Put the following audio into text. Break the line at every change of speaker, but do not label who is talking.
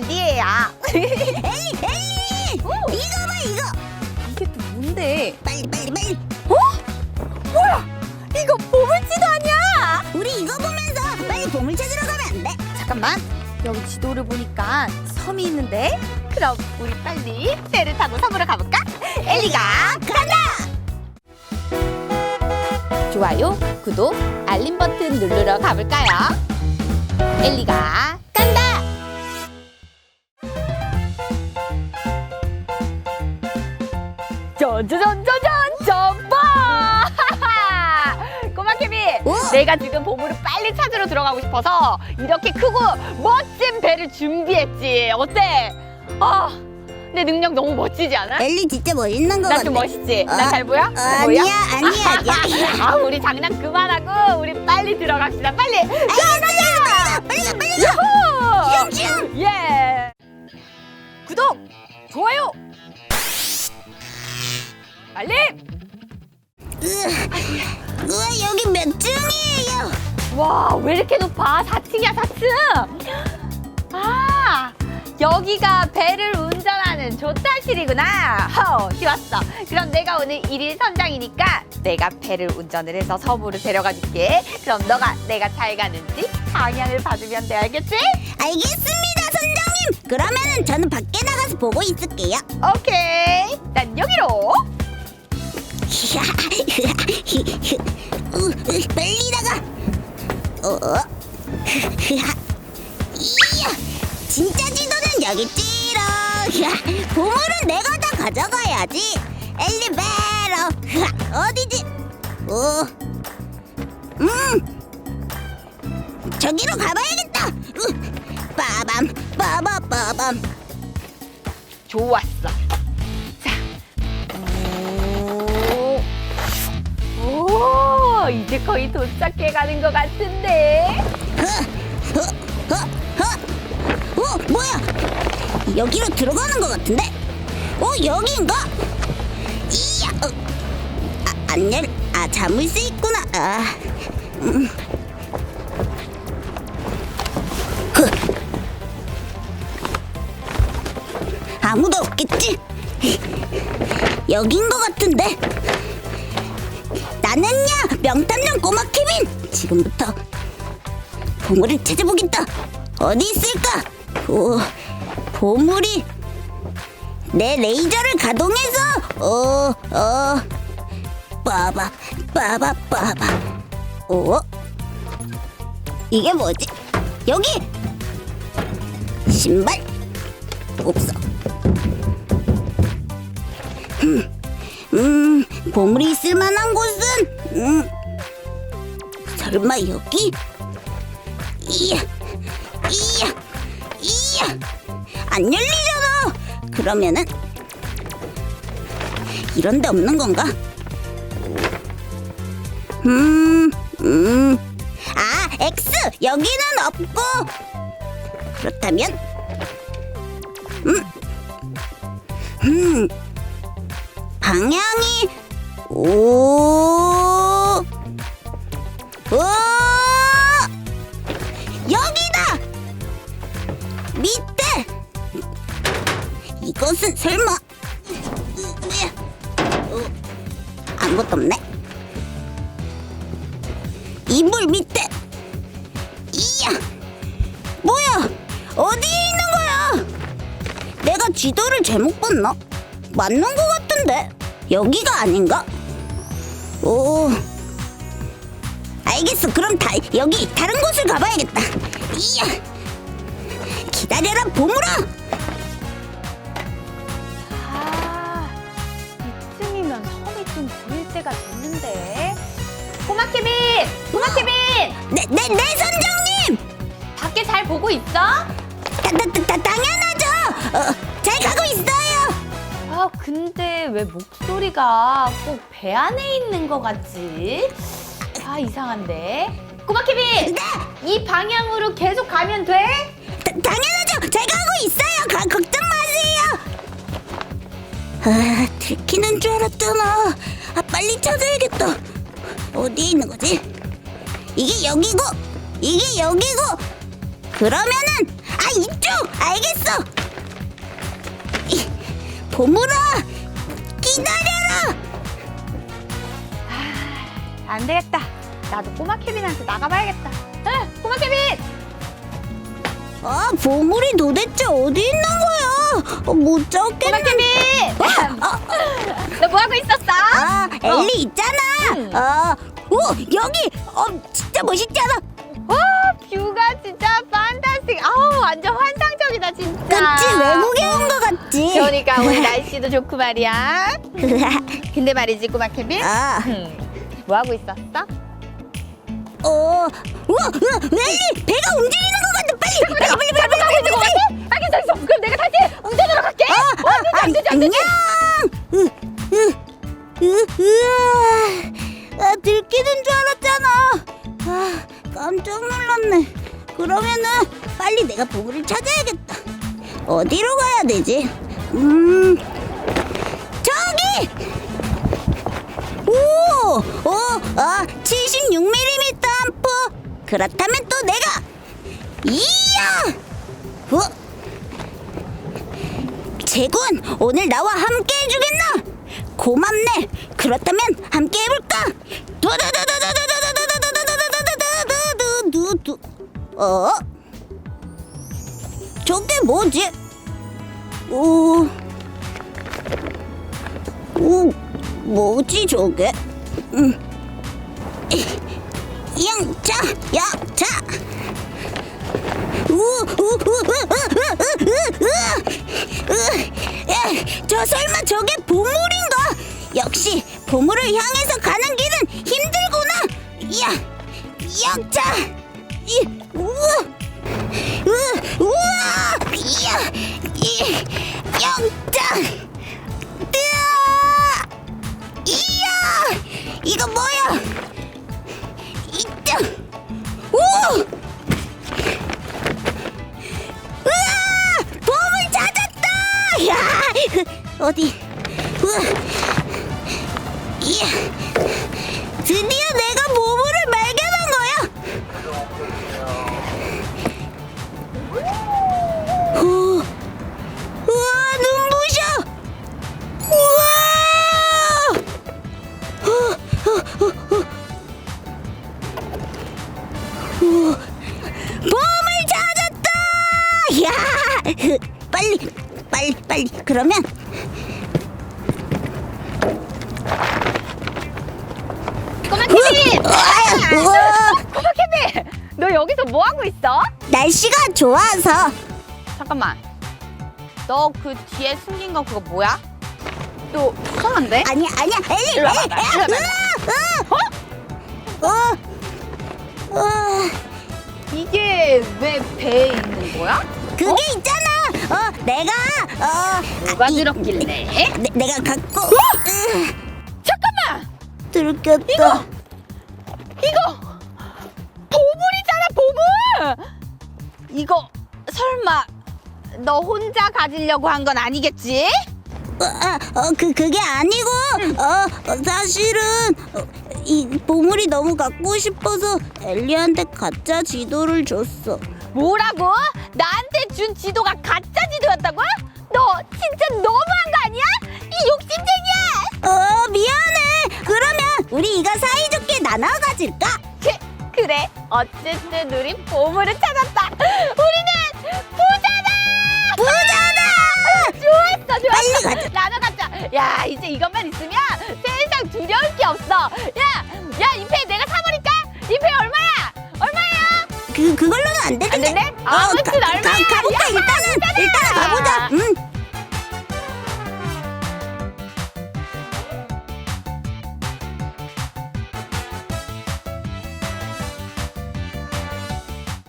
테디예요.
엘리 엘리 이거 봐 이거
이게 또 뭔데?
빨리 빨리 빨리
뭐야? 이거 보물지도 아니야?
우리 이거 보면서 빨리 보물 찾으러 가면 안 돼?
잠깐만. 여기 지도를 보니까 섬이 있는데. 그럼 우리 빨리 배를 타고 섬으로 가볼까? 엘리가 간다. 좋아요, 구독, 알림 버튼 누르러 가볼까요? 엘리가 전전전전전 점퍼! 꼬마 케빈,
오!
내가 지금 보물을 빨리 찾으러 들어가고 싶어서 이렇게 크고 멋진 배를 준비했지. 어때? 아, 내 능력 너무 멋지지 않아?
엘리 진짜 멋있는 거
나
같아
좀 멋있지?
어,
나잘 보여?
어,
잘 보여?
아니야 아니야 아니야
아, 우리 장난 그만하고 우리 빨리 들어갑시다. 빨리.
가자 빨리 가 빨리 가
야호!
슝슝
예. 구독, 좋아요, 알림.
으아, 우와 여기 몇 층이에요
와, 왜 이렇게 높아? 4층이야, 4층. 아, 여기가 배를 운전하는 조타실이구나. 허, 좋았어. 그럼 내가 오늘 일일 선장이니까 내가 배를 운전을 해서 서부로 데려가 줄게. 그럼 너가 내가 잘 가는지 방향을 봐주면 돼, 알겠지?
알겠습니다 선장님 그러면은 저는 밖에 나가서 보고 있을게요
오케이. 난 여기로.
빨리 나가. 어? 이야 진짜 지도는 여기지롱 보물은 내가 다 가져가야지. 엘리베로 어디지? 어? 음. 저기로 가봐야겠다. 으, 빠밤 빠밤 빠밤.
좋았어. 오, 이제 거의 도착해 가는 것 같은데.
어, 뭐야? 여기로 들어가는 것 같은데? 어, 여기인가? 이야, 어. 아, 안 열, 아, 자물쇠 있구나. 아, 음. 흐. 아무도 없겠지? 여긴 것 같은데? 나는야 명탐정 꼬마 케빈 지금부터 보물을 찾아보겠다. 어디 있을까? 오, 보물이 내 레이저를 가동해서 어, 어, 빠바, 빠바, 빠바. 어? 이게 뭐지? 여기 신발 없어. 음, 음, 보물이 있을 만한 곳은 음, 설마 여기? 이야, 이야, 이야, 안 열리잖아. 그러면은 이런 데 없는 건가? 음, 음, 아, X 여기는 없고 그렇다면, 음, 음, 방향이 오, 오. 여기다! 밑에! 이것은 설마? 어, 아무것도 없네. 이불 밑에! 이야! 뭐야? 어디에 있는 거야? 내가 지도를 잘못 봤나? 맞는 거 같은데? 여기가 아닌가 알겠어. 그럼 다 여기 다른 곳을 가봐야겠다. 이야. 기다려라 보물아.
아, 이쯤이면 섬이 좀 보일 때가 됐는데. 꼬마 케빈! 꼬마 케빈!
네네네 네, 선장님.
밖에 잘 보고 있어?
다, 다, 다, 다 당연하죠. 어, 잘 가고 있어요.
아, 근데 왜 목소리가 꼭 배 안에 있는 것 같지? 아, 이상한데. 꼬마 케빈!
네.
이 방향으로 계속 가면 돼?
다, 당연하죠. 잘 가고 있어요. 가, 걱정 마세요. 아, 들키는 줄 알았잖아. 아, 빨리 찾아야겠다. 어디에 있는 거지? 이게 여기고, 이게 여기고. 그러면은 아 이쪽 알겠어. 이, 보물아 기다려라.
안 되겠다. 나도 꼬마 케빈한테 나가봐야겠다. 응, 꼬마 케빈!
아 보물이 도대체 어디 있는 거야? 어, 못
꼬마
찾겠네.
케빈! 너 뭐 하고 있었어?
아 엘리 있잖아.
음.
어, 오 여기 어 진짜 멋있잖아.
와, 뷰가 진짜 판타스틱. 아우, 완전 환상적이다, 진짜.
그치 외국에 온 거 같지.
그러니까 오늘 날씨도 좋고 말이야. 근데 말이지, 꼬마 케빈.
아,
음, 뭐 하고 있었어?
어, 우와, 우와, 엘리 배가 움직이는 것 같아. 빨리, 빨리, 빨리, 빨리, 빨리, 빨리, 빨리.
알겠어, 알겠어. 그럼 내가 다시 운전하러 갈게.
아, 아, 아,
안 되지, 안 되지.
안녕. 으, 으, 으, 으아. 아, 들키는 줄 알았잖아. 아, 깜짝 놀랐네. 그러면은 빨리 내가 보물을 찾아야겠다. 어디로 가야 되지? 음, 저기. 오, 오, 아, 76mm 암프. 그렇다면 또 내가 이야. 어? 재군 오늘 나와 함께 해주겠나? 고맙네. 그렇다면 함께 해볼까? 두두두두두두두두두두두두두두두. 어? 저게 뭐지? 오, 오, 뭐지 저게? 음, 양차, 양차. 저 설마 저게 보물인가? 역시 보물을 향해서 가는 길은 힘들구나. 야, 역자. 이, 우와, 으, 우와, 이야, 이, 역자. 어디? 우와! 이야! 드디어 내가 보물을 발견한 거야! 오! 우와, 눈부셔! 우와! 어, 어, 어, 어. 우와. 보물 찾았다! 야! 빨리, 빨리, 빨리. 그러면
케빈! 너 여기서 뭐 하고 있어?
날씨가 좋아서
잠깐만. 너 그 뒤에 숨긴 거 그거 뭐야? 또 수상한데?
아니야, 아니야. 엘리,
일로 와봐, 일로 와봐.
어? 어? 어?
이게 왜 배에 있는 거야?
그게 있잖아. 어, 내가 어
누가
이-
들었길래?
내, 내가 갖고 으,
잠깐만!
들켰다.
이거! 보물이잖아, 보물! 이거 설마 너 혼자 가지려고 한 건 아니겠지?
어, 아, 어, 그 그게 아니고 어, 어, 사실은 어, 이 보물이 너무 갖고 싶어서 엘리한테 가짜 지도를 줬어.
뭐라고? 나한테 준 지도가 가짜 지도였다고? 너 진짜 너무한 거 아니야? 이 욕심쟁이야!
어, 미안해. 그러면 우리 이거 사이 가질까?
그, 그래 어쨌든 우리 보물을 찾았다 우리는 부자다
부자다!
좋았어 좋았어
빨리 가자.
나눠 갖자 야 이제 이것만 있으면 세상 두려울 게 없어 야야 이페 내가 사버릴까? 이페 얼마야? 얼마야?
그 그걸로는 안 되는데.
안 된대? 아무튼
가, 가,
얼마야?
가볼까
야,
일단은
부자다!
일단 가보자. 응.